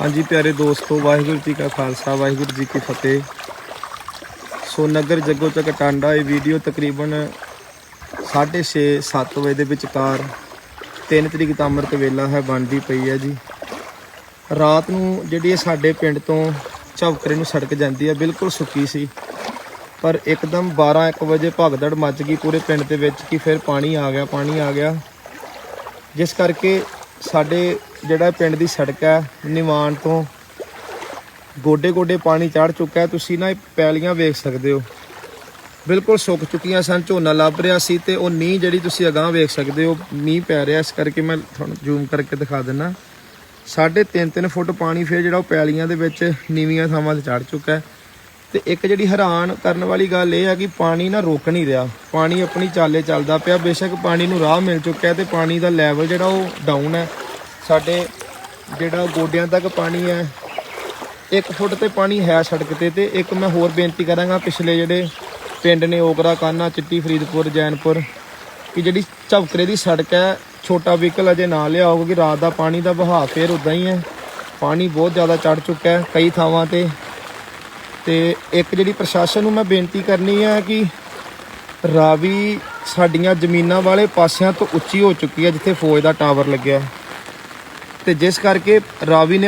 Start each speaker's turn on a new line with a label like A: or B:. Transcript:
A: ਹਾਂਜੀ ਪਿਆਰੇ ਦੋਸਤੋ, ਵਾਹਿਗੁਰੂ ਜੀ ਕਾ ਖਾਲਸਾ, ਵਾਹਿਗੁਰੂ ਜੀ ਕੀ ਫਤਿਹ। ਸੋ ਨਗਰ ਜੱਗੋ ਤੱਕ ਟਾਂਡਾ, ਇਹ ਵੀਡੀਓ ਤਕਰੀਬਨ 6:30 7 ਵਜੇ ਦੇ ਵਿਚਕਾਰ 3 ਤਰੀਕ ਦਾ ਅੰਮ੍ਰਿਤ ਵੇਲਾ ਹੈ, ਬਣਦੀ ਪਈ ਹੈ ਜੀ। ਰਾਤ ਨੂੰ ਜਿਹੜੀ ਇਹ ਸਾਡੇ ਪਿੰਡ ਤੋਂ ਝਵਕਰੇ ਨੂੰ ਸੜਕ ਜਾਂਦੀ ਹੈ, ਬਿਲਕੁਲ ਸੁੱਕੀ ਸੀ। ਪਰ ਇੱਕਦਮ 12 1 ਵਜੇ ਭਗਦੜ ਮੱਚ ਗਈ ਪੂਰੇ ਪਿੰਡ ਦੇ ਵਿੱਚ ਕਿ ਫਿਰ ਪਾਣੀ ਆ ਗਿਆ, ਪਾਣੀ ਆ ਗਿਆ। ਜਿਸ ਕਰਕੇ ਸਾਡੇ ਜਿਹੜਾ ਪਿੰਡ ਦੀ ਸੜਕ ਹੈ ਨਿਵਾਨ ਤੋਂ ਗੋਡੇ ਗੋਡੇ ਪਾਣੀ ਚੜ ਚੁੱਕਾ ਹੈ। ਤੁਸੀਂ ਨਾ ਇਹ ਪੈਲੀਆਂ ਵੇਖ ਸਕਦੇ ਹੋ। ਬਿਲਕੁਲ ਸੁੱਕ ਚੁੱਕੀਆਂ ਸਨ, ਝੋਨਾ ਲੱਭ ਰਿਹਾ ਸੀ ਤੇ ਉਹ ਨੀਂਹ ਜਿਹੜੀ ਤੁਸੀਂ ਅਗਾਹ ਵੇਖ ਸਕਦੇ ਹੋ, ਮੀਂਹ ਪੈ ਰਿਹਾ। ਇਸ ਕਰਕੇ ਮੈਂ ਤੁਹਾਨੂੰ ਜ਼ੂਮ ਕਰਕੇ ਦਿਖਾ ਦਿੰਨਾ। ਸਾਢੇ 3-3 ਫੁੱਟ ਪਾਣੀ ਫਿਰ ਜਿਹੜਾ ਉਹ ਪੈਲੀਆਂ ਦੇ ਵਿੱਚ ਨੀਵੀਆਂ ਥਾਵਾਂ ਤੇ ਚੜ ਚੁੱਕਾ ਹੈ। ਤੇ ਇੱਕ ਜਿਹੜੀ ਹੈਰਾਨ ਕਰਨ ਵਾਲੀ ਗੱਲ ਇਹ ਹੈ ਕਿ ਪਾਣੀ ਨਾ ਰੁਕ ਨਹੀਂ ਰਿਹਾ। ਪਾਣੀ ਆਪਣੀ ਚਾਲੇ ਚੱਲਦਾ ਪਿਆ। ਬੇਸ਼ੱਕ ਪਾਣੀ ਨੂੰ ਰਾਹ ਮਿਲ ਚੁੱਕਿਆ ਤੇ ਪਾਣੀ ਦਾ ਲੈਵਲ ਜਿਹੜਾ ਉਹ ਡਾਊਨ ਹੈ। ਸਾਡੇ ਜਿਹੜਾ ਗੋਡਿਆਂ ਤੱਕ ਪਾਣੀ ਹੈ 1 ਫੁੱਟ ਤੇ ਪਾਣੀ ਹੈ ਸੜਕ ਤੇ ਤੇ ਇੱਕ ਮੈਂ ਹੋਰ ਬੇਨਤੀ ਕਰਾਂਗਾ, ਪਿਛਲੇ ਜਿਹੜੇ ਪਿੰਡ ਨੇ ਓਕਰਾ ਕਾਨਾ, ਚਿੱਟੀ ਫਰੀਦਪੁਰ ਜੈਨਪੁਰ, ਕਿ ਜਿਹੜੀ ਝਵਕਰੇ ਦੀ ਸੜਕ ਹੈ, ਛੋਟਾ ਵਹੀਕਲ ਅਜੇ ਨਾ ਲਿਆਓ, ਕਿਉਂਕਿ ਰਾਤ ਦਾ ਪਾਣੀ ਦਾ ਵਹਾਅ ਫੇਰ ਉਦਾਂ ਹੀ ਹੈ। ਪਾਣੀ ਬਹੁਤ ਜ਼ਿਆਦਾ ਚੜ ਚੁੱਕਾ ਹੈ ਕਈ ਥਾਵਾਂ ਤੇ। ਤੇ ਇੱਕ ਜਿਹੜੀ ਪ੍ਰਸ਼ਾਸਨ ਨੂੰ ਮੈਂ ਬੇਨਤੀ ਕਰਨੀ ਹੈ ਕਿ ਰਾਵੀ ਸਾਡੀਆਂ ਜ਼ਮੀਨਾਂ ਵਾਲੇ ਪਾਸਿਆਂ ਤੋਂ ਉੱਚੀ ਹੋ ਚੁੱਕੀ ਹੈ, ਜਿੱਥੇ ਫੌਜ ਦਾ ਟਾਵਰ ਲੱਗਿਆ ਤੇ ਜਿਸ ਕਰਕੇ ਰਾਵੀ ਨੇ